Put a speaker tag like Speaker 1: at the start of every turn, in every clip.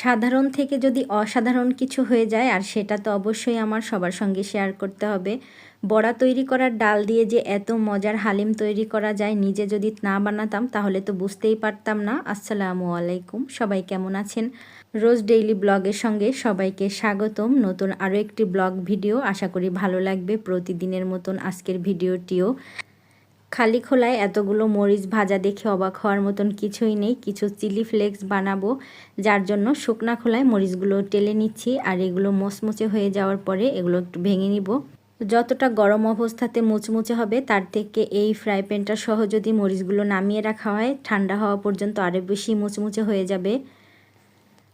Speaker 1: সাধারণ থেকে যদি অসাধারণ কিছু হয়ে যায়, আর সেটা তো অবশ্যই আমার সবার সঙ্গে শেয়ার করতে হবে। বড়া তৈরি করার ডাল দিয়ে যে এত মজার হালিম তৈরি করা যায়, নিজে যদি না বানাতাম, তাহলে তো বুঝতেই পারতাম না। আসসালামু আলাইকুম, সবাই কেমন আছেন? রোজ ডেইলি ব্লগের সঙ্গে সবাইকে স্বাগতম। নতুন আরও একটি ব্লগ ভিডিও, আশা করি ভালো লাগবে। প্রতিদিনের মতন আজকের ভিডিওটিও। খালি খোলায় এতগুলো মরিচ ভাজা দেখে অবাক হওয়ার মতন কিছুই নেই। কিছু চিলি ফ্লেক্স বানাবো, যার জন্য শুকনা খোলায় মরিচগুলো টেলে নিচ্ছি আর এগুলো মচমুচে হয়ে যাওয়ার পরে এগুলো একটু ভেঙে নিব। যতটা গরম অবস্থাতে মুচমুচে হবে, তার থেকে এই ফ্রাই প্যানটা সহ যদি মরিচগুলো নামিয়ে রাখা হয়, ঠান্ডা হওয়া পর্যন্ত আরও বেশি মুচমুচে হয়ে যাবে।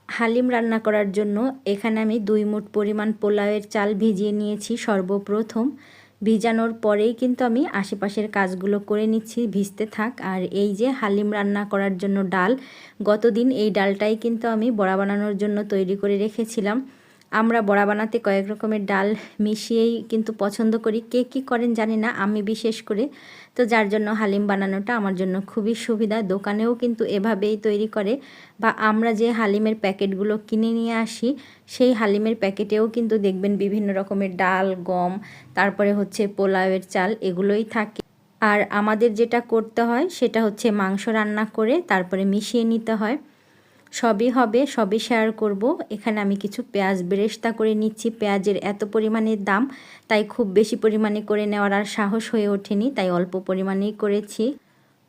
Speaker 1: হালিম রান্না করার জন্য এখানে আমি দুই মুঠ পরিমাণ পোলাওয়ের চাল ভিজিয়ে নিয়েছি সর্বপ্রথম। ভিজানোর পরেই কিন্তু আমি আশেপাশের কাজগুলো করে নিচ্ছি, ভিজতে থাক। আর এই যে হালিম রান্না করার জন্য ডাল, গতদিন এই ডালটাই কিন্তু আমি বড়া বানানোর জন্য তৈরি করে রেখেছিলাম। আমরা বড়া বানাতে কয়েক রকমের ডাল মিশিয়েই কিন্তু পছন্দ করি। কে কী করেন জানি না, আমি বিশেষ করে। তো যার জন্য হালিম বানানোটা আমার জন্য খুবই সুবিধা। দোকানেও কিন্তু এভাবেই তৈরি করে বা আমরা যে হালিমের প্যাকেটগুলো কিনে নিয়ে আসি, সেই হালিমের প্যাকেটেও কিন্তু দেখবেন বিভিন্ন রকমের ডাল, গম, তারপরে হচ্ছে পোলাওয়ের চাল এগুলোই থাকে। আর আমাদের যেটা করতে হয় সেটা হচ্ছে মাংস রান্না করে তারপরে মিশিয়ে নিতে হয়। সবই হবে, সবই শেয়ার করব। এখানে আমি কিছু পেঁয়াজ বেরেস্তা করে নিচ্ছি। পেঁয়াজের এত পরিমাণে দাম, তাই খুব বেশি পরিমাণে করে নেওয়ার আর সাহস হয়ে ওঠেনি, তাই অল্প পরিমাণেই করেছি।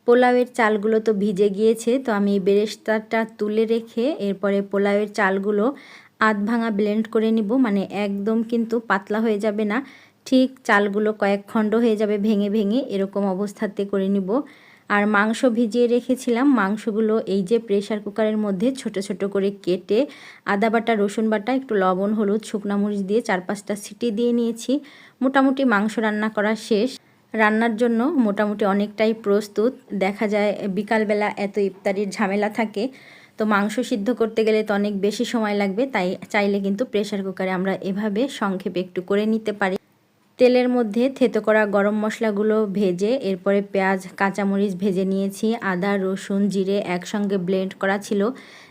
Speaker 1: পোলাওয়ের চালগুলো তো ভিজে গিয়েছে, তো আমি বেরেস্তাটা তুলে রেখে এরপরে পোলাওয়ের চালগুলো আধ ভাঙা ব্লেন্ড করে নিব মানে একদম কিন্তু পাতলা হয়ে যাবে না। ঠিক চালগুলো কয়েক খণ্ড হয়ে যাবে ভেঙে ভেঙে, এরকম অবস্থাতে করে নিব। আর মাংস ভিজিয়ে রেখেছিলাম। মাংসগুলো এই যে প্রেশার কুকারের মধ্যে ছোট ছোট করে কেটে আদা বাটা, রসুন বাটা, একটু লবণ, হলুদ, শুকনা মরিচ দিয়ে চার পাঁচটা সিটি দিয়ে নিয়েছি। মোটামুটি মাংস রান্না করা শেষ। রান্নার জন্য মোটামুটি অনেকটাই প্রস্তুত। দেখা যায় বিকালবেলা এত ইফতারির ঝামেলা থাকে, তো মাংস সিদ্ধ করতে গেলে তো অনেক বেশি সময় লাগবে, তাই চাইলে কিন্তু প্রেশার কুকারে আমরা এভাবে সংক্ষেপে একটু করে নিতে পারি। তেলের মধ্যে থেতো করা গরম মশলাগুলো ভেজে, এরপরে পেঁয়াজ, কাঁচামরিচ ভেজে নিয়েছি, আদা, রসুন, জিরে একসঙ্গে ব্লেন্ড করা ছিল।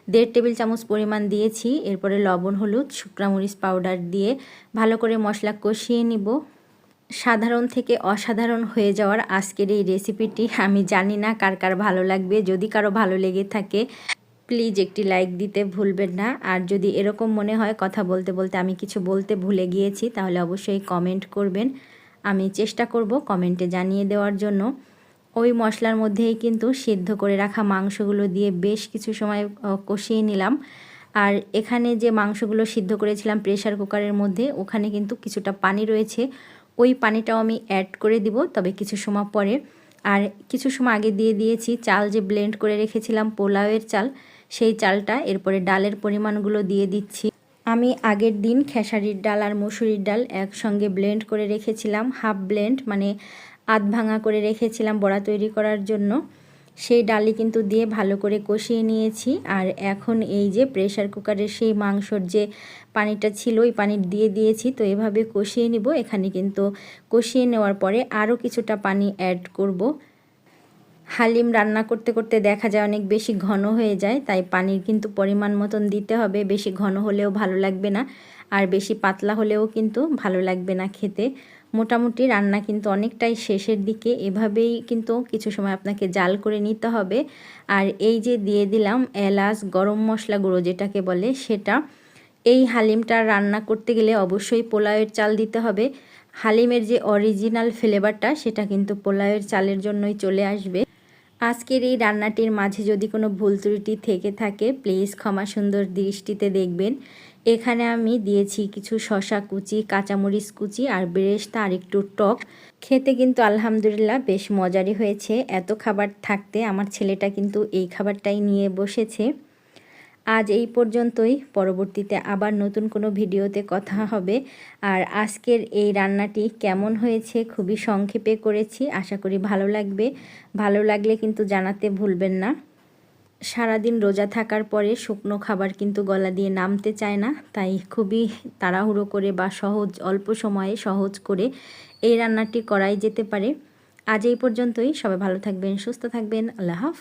Speaker 1: দেড় টেবিল চামচ পরিমাণ দিয়েছি, এরপরে লবণ, হলুদ শুকনামরিচ পাউডার দিয়ে ভালো করে মশলা কষিয়ে নিব। সাধারণ থেকে অসাধারণ হয়ে যাওয়ার আজকের এই রেসিপিটি আমি জানি না কার কার ভালো লাগবে। যদি কারও ভালো লেগে থাকে প্লিজ একটি লাইক দিতে ভুলবেন না। আর যদি এরকম মনে হয় কথা বলতে বলতে আমি কিছু বলতে ভুলে গিয়েছি, তাহলে অবশ্যই কমেন্ট করবেন। আমি চেষ্টা করব কমেন্টে জানিয়ে দেওয়ার জন্য। ওই মশলার মধ্যেই কিন্তু সিদ্ধ করে রাখা মাংসগুলো দিয়ে বেশ কিছু সময় কষিয়ে নিলাম। আর এখানে যে মাংসগুলো সিদ্ধ করেছিলাম প্রেশার কুকারের মধ্যে, ওখানে কিন্তু কিছুটা পানি রয়েছে। ওই পানিটাও আমি অ্যাড করে দিব, তবে কিছু সময় পরে। আর কিছু সময় আগে দিয়ে দিয়েছি, চাল যে ব্লেন্ড করে রেখেছিলাম পোলাওয়ের চাল সেই চালটা, এরপরে ডালের পরিমাণগুলো দিয়ে দিচ্ছি। আমি আগের দিন খেসারির ডাল আর মুসুরির ডাল একসঙ্গে ব্লেন্ড করে রেখেছিলাম হাফ ব্লেন্ড মানে আধ ভাঙা করে রেখেছিলাম বড়া তৈরি করার জন্য। সেই ডালি কিন্তু দিয়ে ভালো করে কষিয়ে নিয়েছি। আর এখন এই যে প্রেশার কুকারের সেই মাংসর যে পানিটা ছিল, ওই পানি দিয়ে দিয়েছি। তো এভাবে কষিয়ে নিব। এখানে কিন্তু কষিয়ে নেওয়ার পরে আরও কিছুটা পানি অ্যাড করব। হালিম রান্না করতে করতে দেখা যায় অনেক বেশি ঘন হয়ে যায়, তাই পানির কিন্তু পরিমাণ মতন দিতে হবে। বেশি ঘন হলেও ভালো লাগবে না, আর বেশি পাতলা হলেও কিন্তু ভালো লাগবে না খেতে। মোটামুটি রান্না কিন্তু অনেকটাই শেষের দিকে, এভাবেই কিন্তু কিছু সময় আপনাকে জাল করে নিতে হবে। আর এই যে দিয়ে দিলাম এলাচ, গরম মশলা গুঁড়ো যেটাকে বলে সেটা, এই হালিমটা রান্না করতে গেলে অবশ্যই পোলাওয়ের চাল দিতে হবে। হালিমের যে অরিজিনাল ফ্লেভারটা সেটা কিন্তু পোলাওয়ের চালের জন্যই চলে আসবে। আজকের এই রান্নাটির মাঝে যদি কোনো ভুল ত্রুটি থেকে থাকে প্লিজ ক্ষমা সুন্দর দৃষ্টিতে দেখবেন। এখানে আমি দিয়েছি কিছু শশা কুচি, কাঁচামরিচ কুচি আর বেরেস্তা আর একটু টক। খেতে কিন্তু আলহামদুলিল্লাহ বেশ মজারই হয়েছে। এত খাবার থাকতে আমার ছেলেটা কিন্তু এই খাবারটাই নিয়ে বসেছে। আজ এই পর্যন্তই। পরবর্তীতে আবার নতুন কোনো ভিডিওতে কথা হবে। আর আজকের এই রান্নাটি কেমন হয়েছে খুবই সংক্ষেপে করেছি, আশা করি ভালো লাগবে। ভালো লাগলে কিন্তু জানাতে ভুলবেন না। সারাদিন রোজা থাকার পরে শুকনো খাবার কিন্তু গলা দিয়ে নামতে চায় না, তাই খুবই তাড়াহুড়ো করে বা সহজ, অল্প সময়ে সহজ করে এই রান্নাটি করাই যেতে পারে। আজ এই পর্যন্তই। সবাই ভালো থাকবেন, সুস্থ থাকবেন। আল্লাহ হাফ